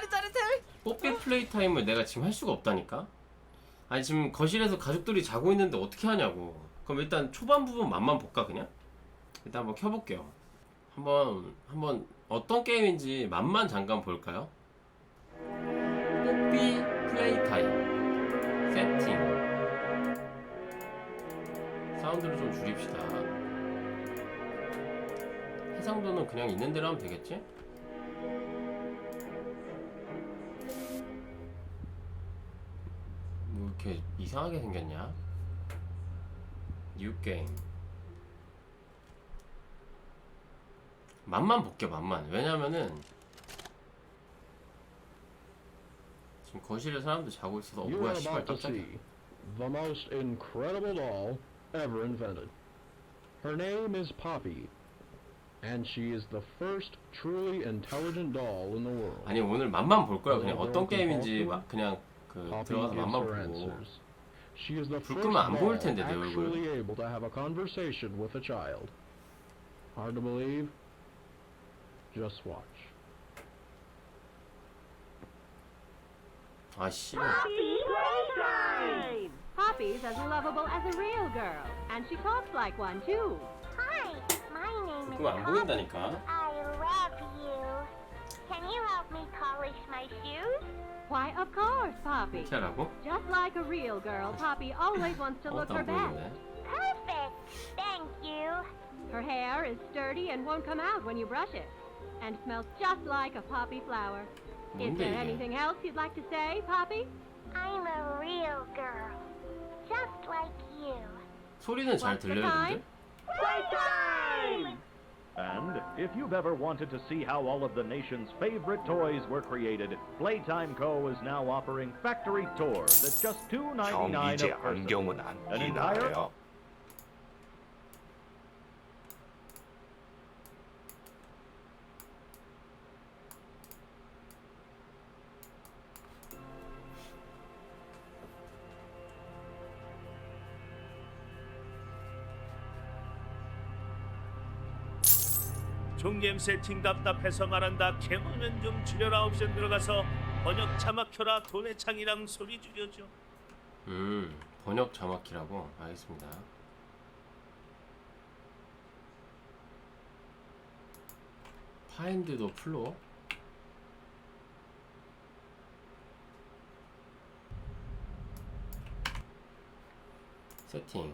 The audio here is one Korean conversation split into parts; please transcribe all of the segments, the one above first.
짜릿짜릿해. 뽀삐 플레이 타임을 내가 지금 할 수가 없다니까? 아니 지금 거실에서 가족들이 자고 있는데 어떻게 하냐고 그럼 일단 초반 부분 맛만 볼까 그냥? 일단 한번 켜볼게요 한번 한번 어떤 게임인지 맛만 잠깐 볼까요? 뽀삐 플레이 타임 세팅 사운드를 좀 줄입시다 해상도는 그냥 있는 대로 하면 되겠지? 이렇게 이상하게 생겼냐? 뉴 게임. 맛만 볼게 맛만. 왜냐면은 지금 거실에 사람들 자고 있어서 어 You're 뭐야 씨발 about to 깜짝이야. see the most incredible doll ever invented. Her name is Poppy, and she is the first truly intelligent doll in the world. 아니 오늘 맛만 볼 거야. 그냥 어, 어떤 게임인지 어, 막 그냥 그 Poppy 들어가서 gives 맛만 her 보고. answers. She is the 불 first 끄면 안 보일 doll 텐데, 내 얼굴. actually able to have a conversation with a child. Hard to believe? Just watch. 아 씨발. Poppy Playtime! Poppy's as lovable as a real girl, and she talks like one too. Hi, my name is 그거 안 Poppy. 보인다니까. I love you. Can you help me polish my shoes? Why, of course, Poppy. 어떻게 하라고? Just like a real girl, Poppy always wants to look 어또 her 안 best. 보이는데. Perfect. Thank you. Her hair is sturdy and won't come out when you brush it, and smells just like a poppy flower. Is 뭔데 there 이게? anything else you'd like to say, Poppy? I'm a real girl. Just like you. 소리는 잘 What's the 들려요, time? 근데? Playtime! And if you've ever wanted to see how all of the nation's favorite toys were created, Playtime Co. is now offering Factory tours that's just $2.99 a person. An entire 끼나요? 종겜 세팅 답답해서 말한다 개모면 좀 줄여라 옵션 들어가서 번역 자막 켜라 돈의 창이랑 소리 줄여줘 음, 번역 자막키라고 알겠습니다. 파인드도 풀로. 세팅.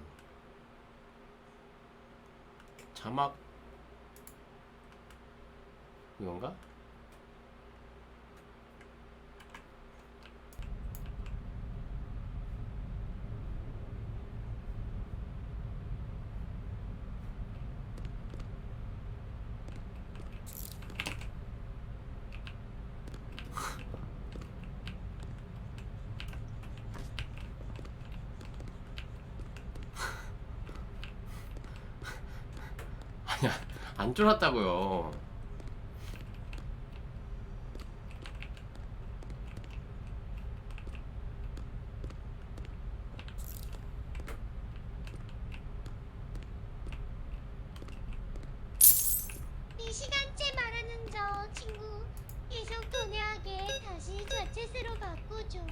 자막 이건가? 안 쫄았다고요. 이 시간째 말하는 저 친구 계속 도내하게 다시 자체스로 바꾸죠.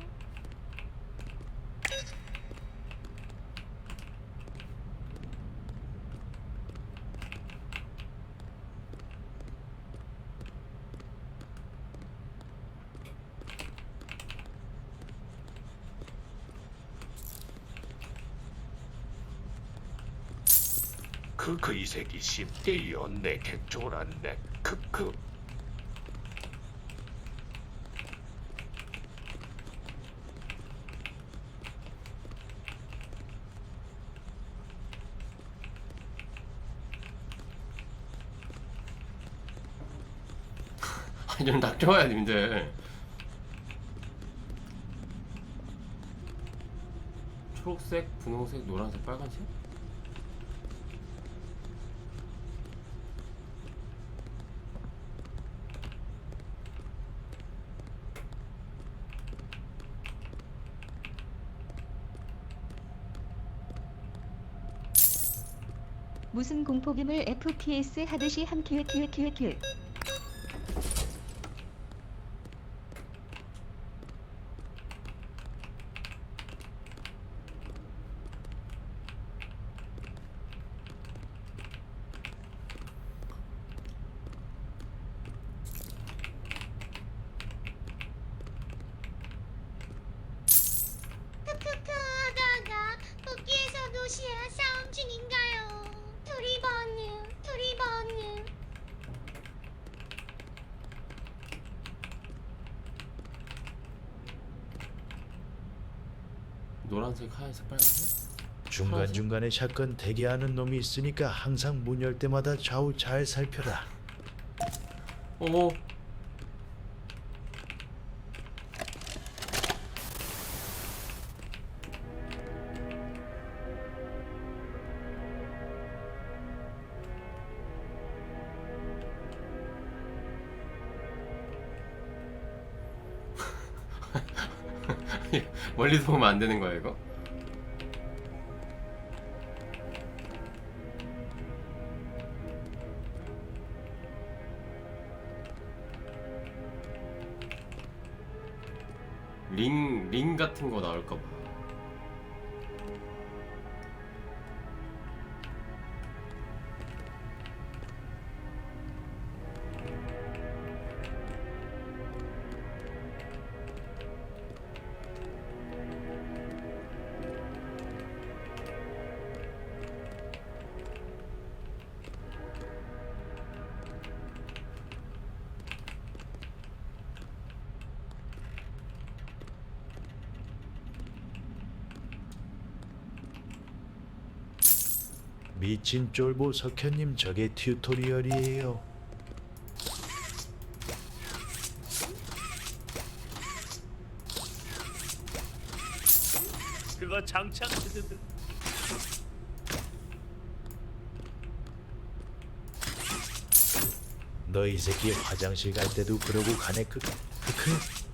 크크 이 새끼 씹대였네 개쫄았네 크크 아니 좀 닥쳐봐야 님들 초록색, 분홍색, 노란색, 빨간색? 무슨 공포김을 FPS 하듯이 함 키읔 키읔 키읔 키읔 노란색, 하얀색, 빨간색? 중간중간에 샷건 대기하는 놈이 있으니까 항상 문 열 때마다 좌우 잘 살펴라. 오. 멀리서 보면 안 되는 거야 이거? 같은 거 나올까 봐. 미친 쫄보 석현님 저게 튜토리얼이에요. 그거 장착 너 이 새끼 화장실 갈 때도 그러고 가네 그 크크.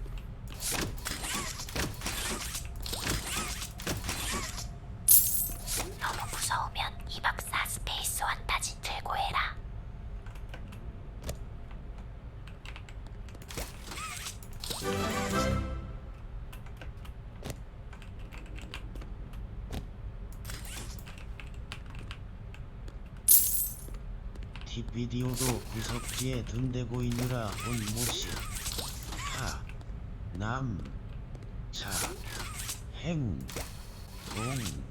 팁비디오도 구석지에 둔대고 있느라 온 모시 하, 남, 자, 행, 동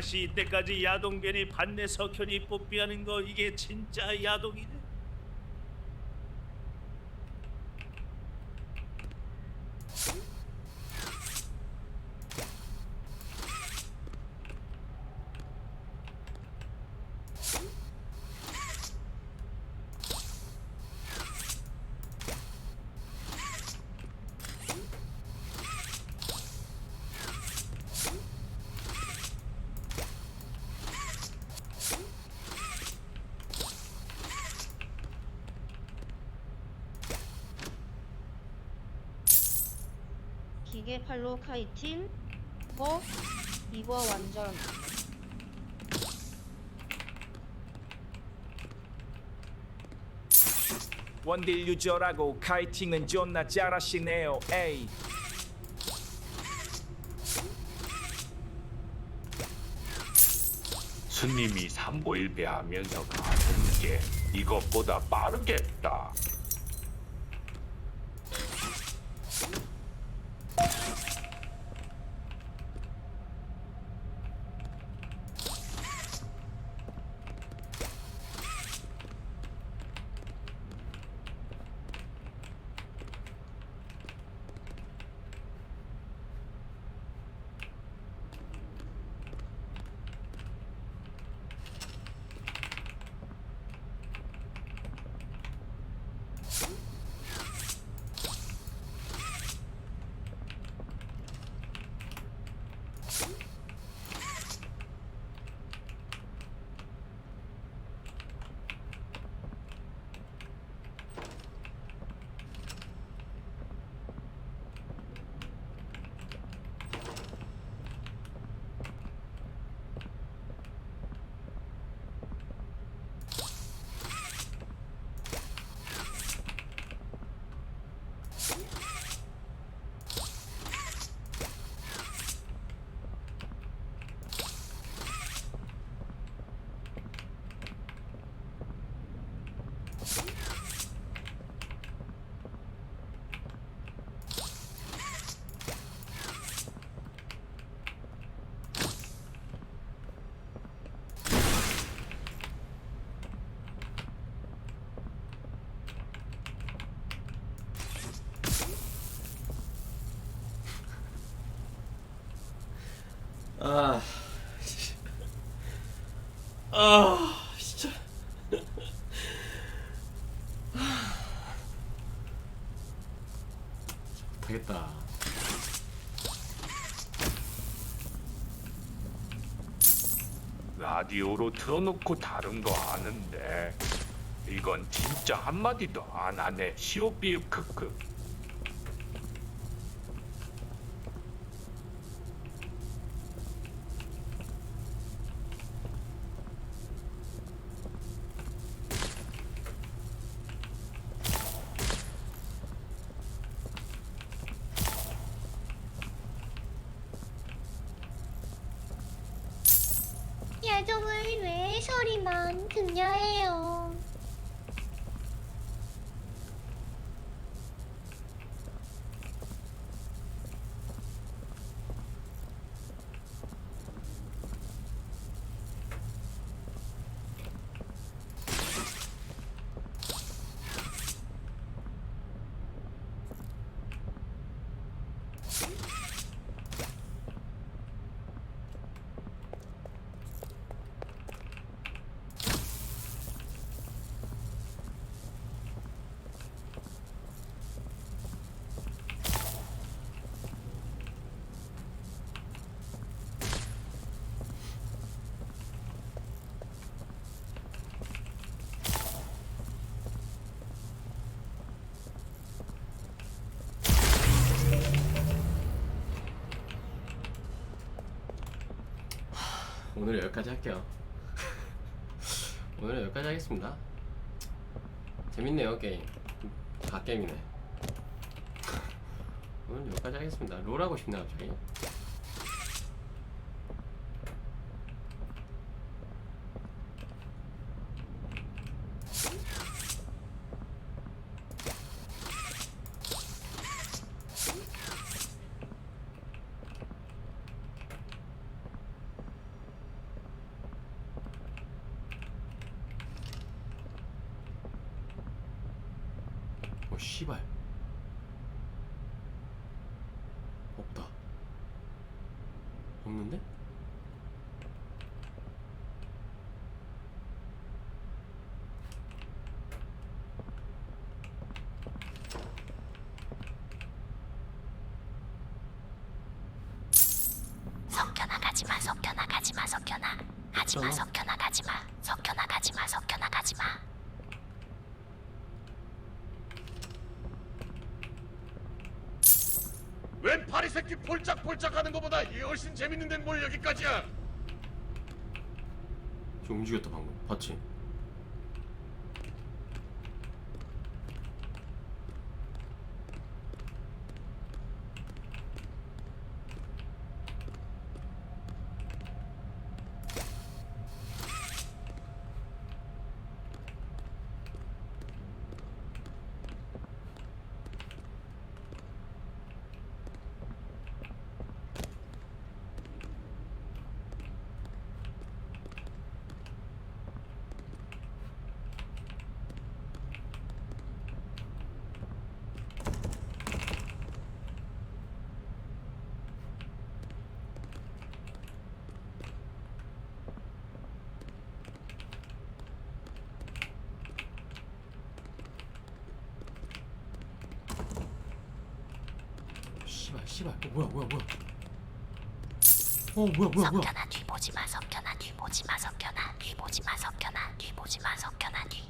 야시 이때까지 야동견이 반내 석현이 뽀삐하는 거 이게 진짜 야동이네. 카이팅 뭐 이거 완전 원딜 유저라고 카이팅은 존나 잘하시네요 에이 스님이 삼보일배하면서 가는 게 이것보다 빠르겠다. 아, 아, 진짜. 못하겠다. 라디오로 틀어놓고 다른 거 아는데 이건 진짜 한마디도 안 하네 시오비읍 크크 야동을 왜 소리만 해요. 오늘 여기까지 할게요. 오늘은 여기까지 하겠습니다. 재밌네요 게임. 다 게임이네. 오늘 여기까지 하겠습니다. 롤 하고 싶네 갑자기. 어 씨발. 없다. 없는데? 석현아 가지마 석현아 가지마 석현아 하지마 없잖아. 석현아 가지마 석현아 가지마 석현아 가지마 새끼 폴짝폴짝 하는 이게 훨씬 재밌는데 뭘 여기까지야 저 움직였다 방금. 봤지? 씨발 씨발. 어 뭐야 뭐야 뭐야. 어 뭐야 뭐야 뭐야. 석현아 뒤 보지 마 석현아 뒤 보지 마 석현아 뒤 보지 마 석현아 뒤 보지 마 석현아 뒤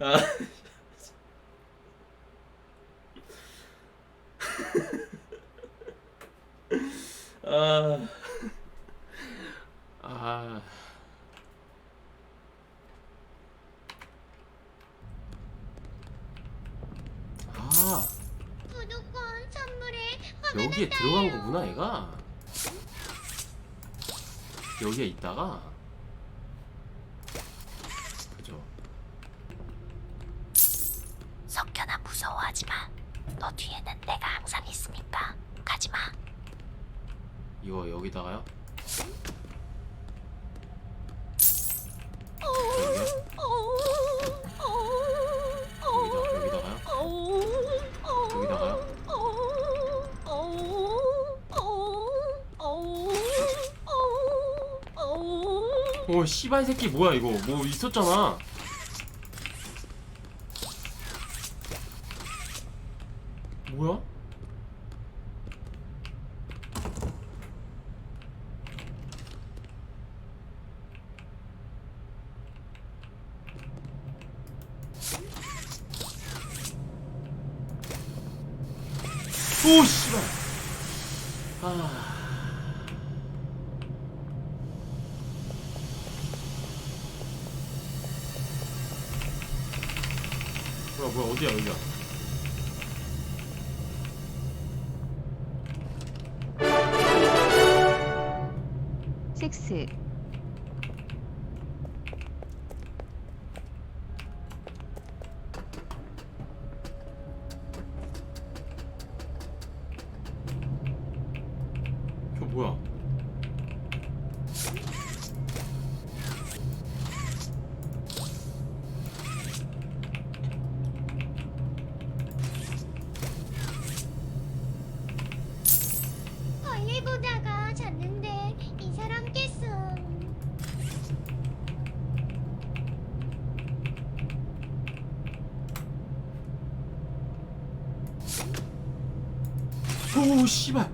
아. 아. 아. 아. 아. 구독권 선물에 여기에 들어간 거구나 얘가. 여기에 있다가 오 씨발 새끼 뭐야 이거? 뭐 있었잖아. exhale しま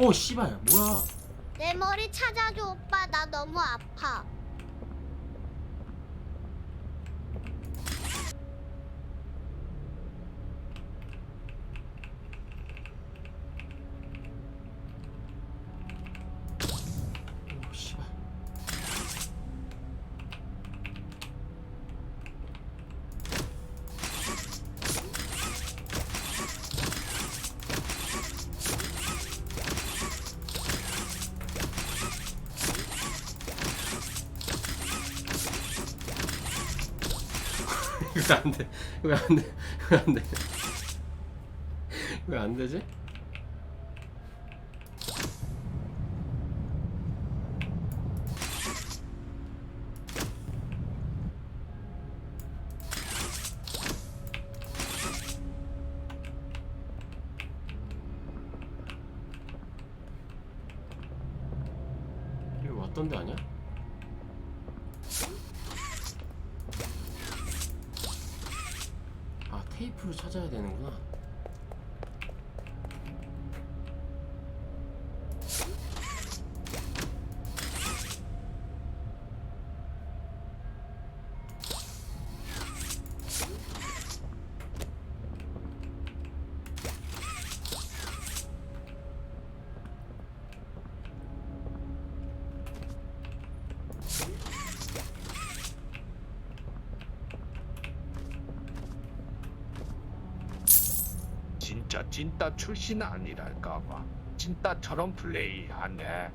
오 씨발 뭐야? 내 머리 찾아줘 오빠. 나 너무 아파. 왜 안 돼? 왜 안 돼? 왜 안 되지? 진짜 진따 출신 아니랄까봐 진따처럼 플레이하네.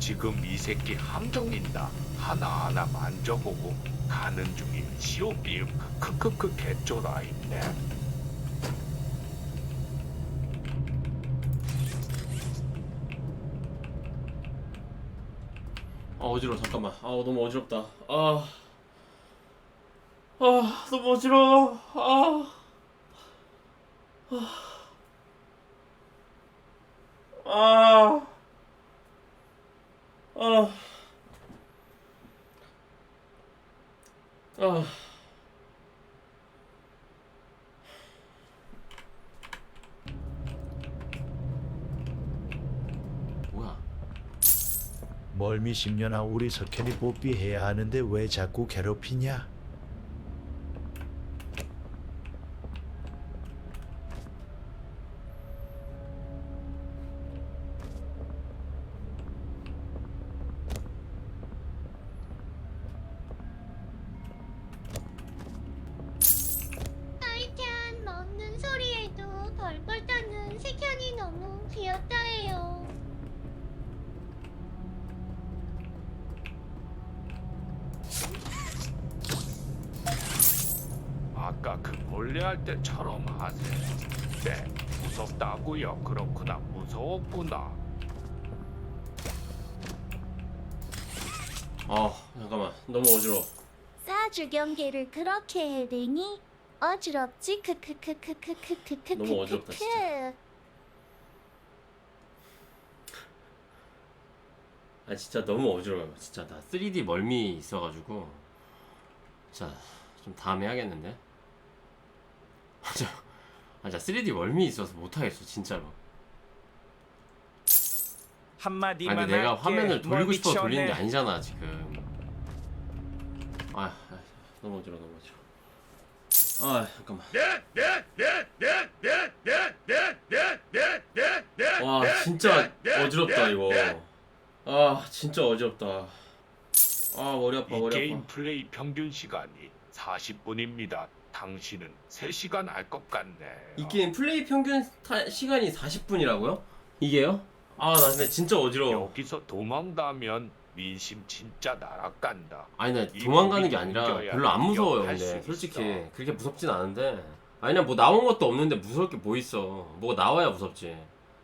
지금 이 새끼 함정인다. 하나하나 만져보고 가는 중인 시오비읍 크크크 개쫄아 있네. 아 어지러워. 잠깐만. 아 너무 어지럽다. 아, 아 너무 어지러워. 아, 아, 아, 아, 아. 뭐야 멀미 10년아 우리 석현이 뽀삐 해야 하는데 왜 자꾸 괴롭히냐? 경계를 그렇게 해대니? 어지럽지? 크크크크크크크크크. 너무 어지럽다, 진짜. 아 진짜 너무 어지러워요. 진짜 나 3D 멀미 있어가지고. 진짜 좀 다음에 해야겠는데? 진짜 아 진짜 3D 멀미 있어서 못 하겠어 진짜로. 한마디만 아니 내가. 화면을 돌리고 뭘 싶어 돌리는 게. 아니잖아 지금. 아, 아 너무 어지러워 아 잠깐만 와 진짜 어지럽다 이거 아 진짜 어지럽다 아 머리 아파 이 머리 게임 아파 플레이 평균 시간이 40분입니다. 당신은 3시간 할 것 같네. 이 게임 플레이 평균 타- 시간이 40분이라고요? 이게요? 아 나 근데 진짜 어지러워 여기서 도망가면 민심 진짜 날아간다. 아니 나이 도망가는 게 아니라 별로 안 무서워요 할 근데 수 솔직히. 그렇게 무섭진 않은데 아니 그냥 뭐 나온 것도 없는데 무서울 게 뭐 있어 뭐가 나와야 무섭지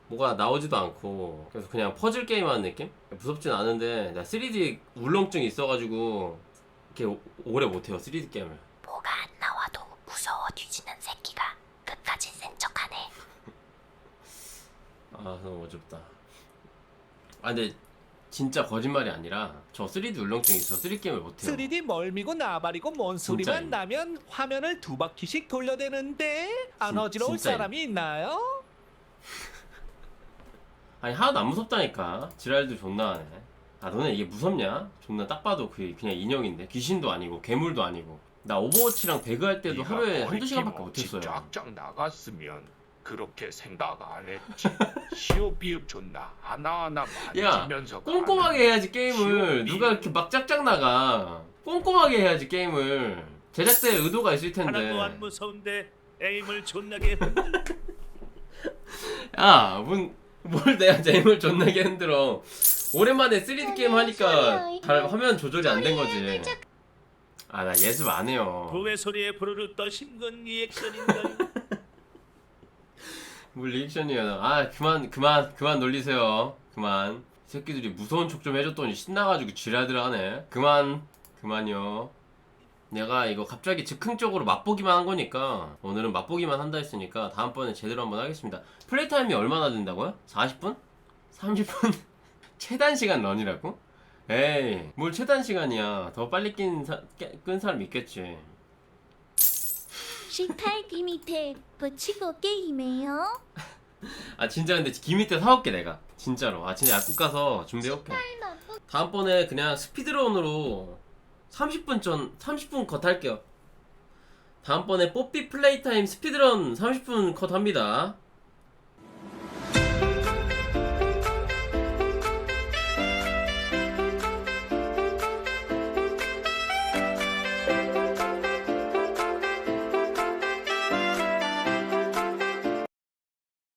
뭐가 나오지도 않고 그래서 그냥 퍼즐 게임 하는 느낌? 무섭진 않은데 나 3D 울렁증이 있어가지고 이렇게 오- 오래 못해요 3D 게임을 뭐가 안 나와도 무서워 뒤지는 새끼가 끝까지 센 척하네. 아 너무 어렵다 아 근데 진짜 거짓말이 아니라 저 3D 울렁증이 있어 3D 게임을 못해요 3D 멀미고 나발이고 뭔 소리만 진짜예요. 나면 화면을 두 바퀴씩 돌려대는데 안 진- 어지러울 진짜예요. 사람이 있나요? 아니 하나도 안 무섭다니까 지랄도 존나 하네 아 너네 이게 무섭냐? 존나 딱 봐도 그 그냥 인형인데 귀신도 아니고 괴물도 아니고 나 오버워치랑 배그 할 때도 하루에 한두 시간밖에 못했어요 쫙쫙 나갔으면 그렇게 생각 안 했지. 시오 비읍 존나 하나하나 야 만지면서 꼼꼼하게 해야지 게임을 시오비. 누가 이렇게 막 짝짝 나가 꼼꼼하게 해야지 게임을 제작자의 의도가 있을 텐데 하나도 안 무서운데 에임을 존나게 흔들 야, 문, 뭘 내가 제임을 존나게 흔들어. 오랜만에 3D 게임 하니까 잘 화면 조절이 안 된 거지. 아, 나 예습 안 해요. 부의 소리에 부르르 떠신 건 리액션인가요? 뭘 리액션이야. 아, 그만, 그만, 그만 놀리세요. 그만. 이 새끼들이 무서운 척 좀 해줬더니 신나가지고 지랄들 하네. 그만, 그만요. 내가 이거 갑자기 즉흥적으로 맛보기만 한 거니까 오늘은 맛보기만 한다 했으니까 다음번에 제대로 한번 하겠습니다. 플레이 타임이 얼마나 된다고요? 40분? 30분? 최단 시간 런이라고? 에이, 뭘 최단 시간이야. 더 빨리 낀, 사, 깨- 끈 사람 있겠지. 식탈기 밑에 붙이고 게임해요. 아 진짜 근데 김 밑에 사올게 내가. 진짜로. 아 진짜 약국 가서 준비해올게. 다음번에 그냥 스피드런으로 30분 전 30분 컷 할게요. 다음번에 뽀삐 플레이 타임 스피드런 30분 컷 합니다